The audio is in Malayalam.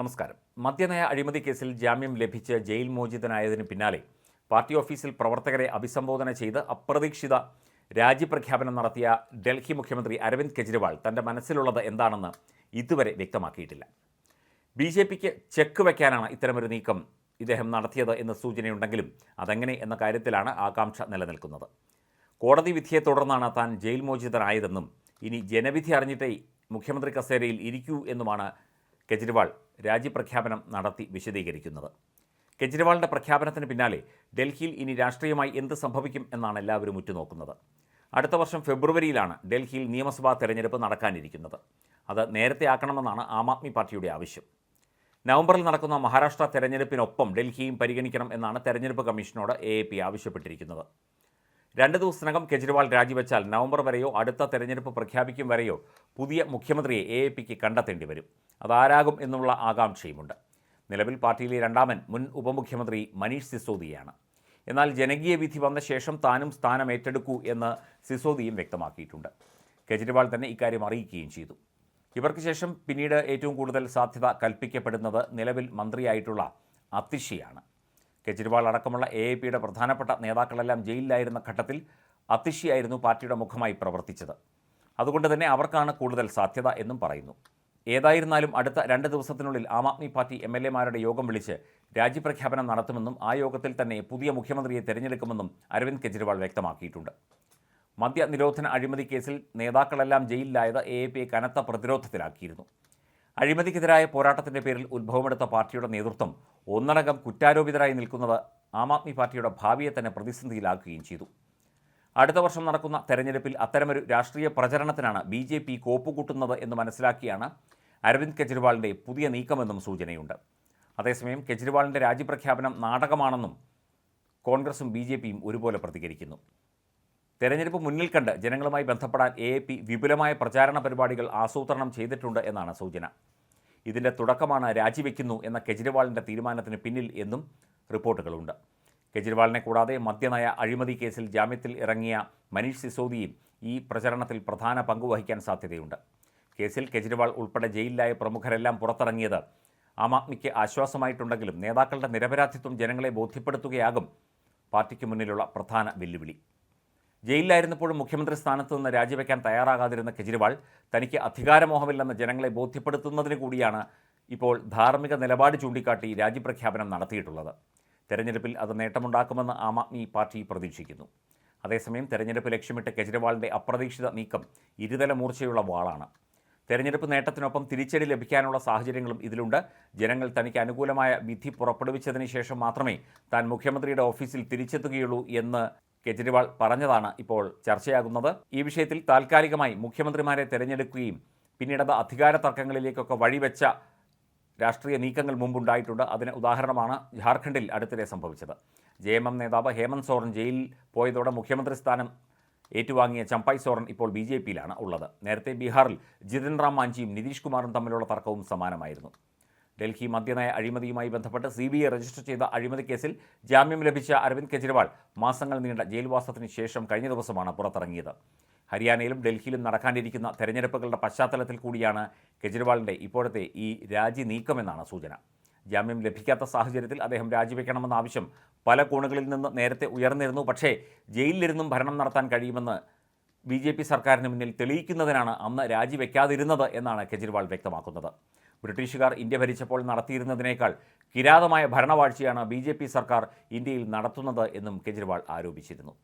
നമസ്കാരം. മദ്യനയ അഴിമതി കേസിൽ ജാമ്യം ലഭിച്ച് ജയിൽ മോചിതനായതിനു പിന്നാലെ പാർട്ടി ഓഫീസിൽ പ്രവർത്തകരെ അഭിസംബോധന ചെയ്ത് അപ്രതീക്ഷിത രാജ്യപ്രഖ്യാപനം നടത്തിയ ഡൽഹി മുഖ്യമന്ത്രി അരവിന്ദ് കെജ്രിവാൾ തന്റെ മനസ്സിലുള്ളത് എന്താണെന്ന് ഇതുവരെ വ്യക്തമാക്കിയിട്ടില്ല. ബി ജെ പിക്ക് ചെക്ക് വയ്ക്കാനാണ് ഇത്തരമൊരു നീക്കം ഇദ്ദേഹം നടത്തിയത് എന്ന് സൂചനയുണ്ടെങ്കിലും അതെങ്ങനെ എന്ന കാര്യത്തിലാണ് ആകാംക്ഷ നിലനിൽക്കുന്നത്. കോടതി വിധിയെ തുടർന്നാണ് താൻ ജയിൽ മോചിതനായതെന്നും ഇനി ജനവിധി അറിഞ്ഞിട്ടേ മുഖ്യമന്ത്രി കസേരയിൽ ഇരിക്കൂ എന്നുമാണ് കെജ്രിവാൾ രാജ്യപ്രഖ്യാപനം നടത്തി വിശദീകരിക്കുന്നത്. കെജ്രിവാളിന്റെ പ്രഖ്യാപനത്തിന് പിന്നാലെ ഡൽഹിയിൽ ഇനി രാഷ്ട്രീയമായി എന്ത് സംഭവിക്കും എന്നാണ് എല്ലാവരും ഉറ്റുനോക്കുന്നത്. അടുത്ത വർഷം ഫെബ്രുവരിയിലാണ് ഡൽഹിയിൽ നിയമസഭാ തെരഞ്ഞെടുപ്പ് നടക്കാനിരിക്കുന്നത്. അത് നേരത്തെ ആക്കണമെന്നാണ് ആം ആദ്മി പാർട്ടിയുടെ ആവശ്യം. നവംബറിൽ നടക്കുന്ന മഹാരാഷ്ട്ര തെരഞ്ഞെടുപ്പിനൊപ്പം ഡൽഹിയും പരിഗണിക്കണം എന്നാണ് തെരഞ്ഞെടുപ്പ് കമ്മീഷനോട് എ ആവശ്യപ്പെട്ടിരിക്കുന്നത്. രണ്ട് ദിവസത്തിനകം കെജ്രിവാൾ രാജിവെച്ചാൽ നവംബർ വരെയോ അടുത്ത തെരഞ്ഞെടുപ്പ് പ്രഖ്യാപിക്കും വരെയോ പുതിയ മുഖ്യമന്ത്രിയെ എ എ പിക്ക് കണ്ടെത്തേണ്ടി വരും. അതാരാകും എന്നുള്ള ആകാംക്ഷയുമുണ്ട്. നിലവിൽ പാർട്ടിയിലെ രണ്ടാമൻ മുൻ ഉപമുഖ്യമന്ത്രി മനീഷ് സിസോദിയാണ്. എന്നാൽ ജനകീയ വിധി വന്ന ശേഷം താനും സ്ഥാനം ഏറ്റെടുക്കൂ എന്ന് സിസോദിയും വ്യക്തമാക്കിയിട്ടുണ്ട്. കെജ്രിവാൾ തന്നെ ഇക്കാര്യം അറിയിക്കുകയും ചെയ്തു. ഇവർക്ക് ശേഷം പിന്നീട് ഏറ്റവും കൂടുതൽ സാധ്യത കൽപ്പിക്കപ്പെടുന്നത് നിലവിൽ മന്ത്രിയായിട്ടുള്ള അതിഷിയാണ് കെജ്രിവാൾ അടക്കമുള്ള എ എ പിയുടെ പ്രധാനപ്പെട്ട നേതാക്കളെല്ലാം ജയിലിലായിരുന്ന ഘട്ടത്തിൽ അതിഷിയായിരുന്നു പാർട്ടിയുടെ മുഖമായി പ്രവർത്തിച്ചത്. അതുകൊണ്ട് തന്നെ അവർക്കാണ് കൂടുതൽ സാധ്യത എന്നും പറയുന്നു. ഏതായിരുന്നാലും അടുത്ത രണ്ട് ദിവസത്തിനുള്ളിൽ Aam Aadmi party M L എമാരുടെ യോഗം വിളിച്ച് രാജ്യപ്രഖ്യാപനം നടത്തുമെന്നും ആ യോഗത്തിൽ തന്നെ പുതിയ മുഖ്യമന്ത്രിയെ തെരഞ്ഞെടുക്കുമെന്നും അരവിന്ദ് കെജ്രിവാൾ വ്യക്തമാക്കിയിട്ടുണ്ട്. മദ്യ നിരോധന അഴിമതി കേസിൽ നേതാക്കളെല്ലാം ജയിലിലായത് എ എ പിയെ കനത്ത പ്രതിരോധത്തിലാക്കിയിരുന്നു. അഴിമതിക്കെതിരായ പോരാട്ടത്തിന്റെ പേരിൽ ഉത്ഭവമെടുത്ത പാർട്ടിയുടെ നേതൃത്വം ഒന്നടങ്കം കുറ്റാരോപിതരായി നിൽക്കുന്നത് ആം ആദ്മി പാർട്ടിയുടെ ഭാവിയെ തന്നെ പ്രതിസന്ധിയിലാക്കുകയും ചെയ്തു. അടുത്ത വർഷം നടക്കുന്ന തെരഞ്ഞെടുപ്പിൽ അത്തരമൊരു രാഷ്ട്രീയ പ്രചരണത്തിനാണ് ബി ജെ പി കോപ്പുകൂട്ടുന്നത് എന്ന് മനസ്സിലാക്കിയാണ് അരവിന്ദ് കെജ്രിവാളിന്റെ പുതിയ നീക്കമെന്നും സൂചനയുണ്ട്. അതേസമയം കെജ്രിവാളിന്റെ രാജ്യപ്രഖ്യാപനം നാടകമാണെന്നും കോൺഗ്രസും ബി ഒരുപോലെ പ്രതികരിക്കുന്നു. തെരഞ്ഞെടുപ്പ് മുന്നിൽ കണ്ട് ജനങ്ങളുമായി ബന്ധപ്പെടാൻ എ പി വിപുലമായ പ്രചാരണ പരിപാടികൾ ആസൂത്രണം ചെയ്തിട്ടുണ്ട് എന്നാണ് സൂചന. ഇതിന്റെ തുടക്കമാണ് രാജിവെക്കുന്നു എന്ന കെജ്രിവാളിന്റെ തീരുമാനത്തിന് പിന്നിൽ എന്നും റിപ്പോർട്ടുകളുണ്ട്. കെജ്രിവാളിനെ കൂടാതെ മദ്യനയ അഴിമതി കേസിൽ ജാമ്യത്തിൽ ഇറങ്ങിയ മനീഷ് സിസോദിയും ഈ പ്രചരണത്തിൽ പ്രധാന പങ്കുവഹിക്കാൻ സാധ്യതയുണ്ട്. കേസിൽ കെജ്രിവാൾ ഉൾപ്പെടെ ജയിലിലായ പ്രമുഖരെല്ലാം പുറത്തിറങ്ങിയത് ആം ആദ്മിക്ക് ആശ്വാസമായിട്ടുണ്ടെങ്കിലും നേതാക്കളുടെ നിരപരാധിത്വം ജനങ്ങളെ ബോധ്യപ്പെടുത്തുകയാകും പാർട്ടിക്ക് മുന്നിലുള്ള പ്രധാന വെല്ലുവിളി. ജയിലിലായിരുന്നപ്പോഴും മുഖ്യമന്ത്രി സ്ഥാനത്ത് നിന്ന് രാജിവെക്കാൻ തയ്യാറാകാതിരുന്ന കെജ്രിവാൾ തനിക്ക് അധികാരമോഹമില്ലെന്ന് ജനങ്ങളെ ബോധ്യപ്പെടുത്തുന്നതിന് കൂടിയാണ് ഇപ്പോൾ ധാർമ്മിക നിലപാട് ചൂണ്ടിക്കാട്ടി രാജ്യപ്രഖ്യാപനം നടത്തിയിട്ടുള്ളത്. തെരഞ്ഞെടുപ്പിൽ അത് നേട്ടമുണ്ടാക്കുമെന്ന് ആം ആദ്മി പാർട്ടി പ്രതീക്ഷിക്കുന്നു. അതേസമയം തെരഞ്ഞെടുപ്പ് ലക്ഷ്യമിട്ട് കെജ്രിവാളിന്റെ അപ്രതീക്ഷിത നീക്കം ഇരുതല മൂർച്ചയുള്ള വാളാണ്. തെരഞ്ഞെടുപ്പ് നേട്ടത്തിനൊപ്പം തിരിച്ചടി ലഭിക്കാനുള്ള സാഹചര്യങ്ങളും ഇതിലുണ്ട്. ജനങ്ങൾ തനിക്ക് അനുകൂലമായ വിധി പുറപ്പെടുവിച്ചതിന് ശേഷം മാത്രമേ താൻ മുഖ്യമന്ത്രിയുടെ ഓഫീസിൽ തിരിച്ചെത്തുകയുള്ളൂ എന്ന് കെജ്രിവാൾ പറഞ്ഞതാണ് ഇപ്പോൾ ചർച്ചയാകുന്നത്. ഈ വിഷയത്തിൽ താൽക്കാലികമായി മുഖ്യമന്ത്രിമാരെ തെരഞ്ഞെടുക്കുകയും പിന്നീട് അത് അധികാര തർക്കങ്ങളിലേക്കൊക്കെ വഴിവെച്ച രാഷ്ട്രീയ നീക്കങ്ങൾ മുമ്പുണ്ടായിട്ടുണ്ട്. അതിന് ഉദാഹരണമാണ് ജാർഖണ്ഡിൽ അടുത്തിടെ സംഭവിച്ചത്. ജെ എം എം നേതാവ് ഹേമന്ത് സോറൻ ജയിലിൽ പോയതോടെ മുഖ്യമന്ത്രി സ്ഥാനം ഏറ്റുവാങ്ങിയ ചമ്പായ് സോറൻ ഇപ്പോൾ ബി ജെ പിയിലാണ് ഉള്ളത്. നേരത്തെ ബീഹാറിൽ ജിതിൻ റാം മാഞ്ചിയും നിതീഷ് കുമാറും തമ്മിലുള്ള തർക്കവും സമാനമായിരുന്നു. ഡൽഹി മദ്യനയ അഴിമതിയുമായി ബന്ധപ്പെട്ട് സി ബി ഐ രജിസ്റ്റർ ചെയ്ത അഴിമതി കേസിൽ ജാമ്യം ലഭിച്ച അരവിന്ദ് കെജ്രിവാൾ മാസങ്ങൾ നീണ്ട ജയിൽവാസത്തിന് ശേഷം കഴിഞ്ഞ ദിവസമാണ് പുറത്തിറങ്ങിയത്. ഹരിയാനയിലും ഡൽഹിയിലും നടക്കാനിരിക്കുന്ന തെരഞ്ഞെടുപ്പുകളുടെ പശ്ചാത്തലത്തിൽ കൂടിയാണ് കെജ്രിവാളിന്റെ ഇപ്പോഴത്തെ ഈ രാജി നീക്കമെന്നാണ് സൂചന. ജാമ്യം ലഭിക്കാത്ത സാഹചര്യത്തിൽ അദ്ദേഹം രാജിവെക്കണമെന്ന ആവശ്യം പല കോണുകളിൽ നിന്ന് നേരത്തെ ഉയർന്നിരുന്നു. പക്ഷേ ജയിലിലിരുന്നും ഭരണം നടത്താൻ കഴിയുമെന്ന് ബി ജെ പി സർക്കാരിന് മുന്നിൽ തെളിയിക്കുന്നതിനാണ് അന്ന് രാജിവെക്കാതിരുന്നത് എന്നാണ് കെജ്രിവാൾ വ്യക്തമാക്കുന്നത്. ബ്രിട്ടീഷുകാർ ഇന്ത്യ ഭരിച്ചപ്പോൾ നടത്തിയിരുന്നതിനേക്കാൾ കിരാതമായ ഭരണവാഴ്ചയാണ് ബി സർക്കാർ ഇന്ത്യയിൽ നടത്തുന്നത് എന്നും കെജ്രിവാൾ ആരോപിച്ചിരുന്നു.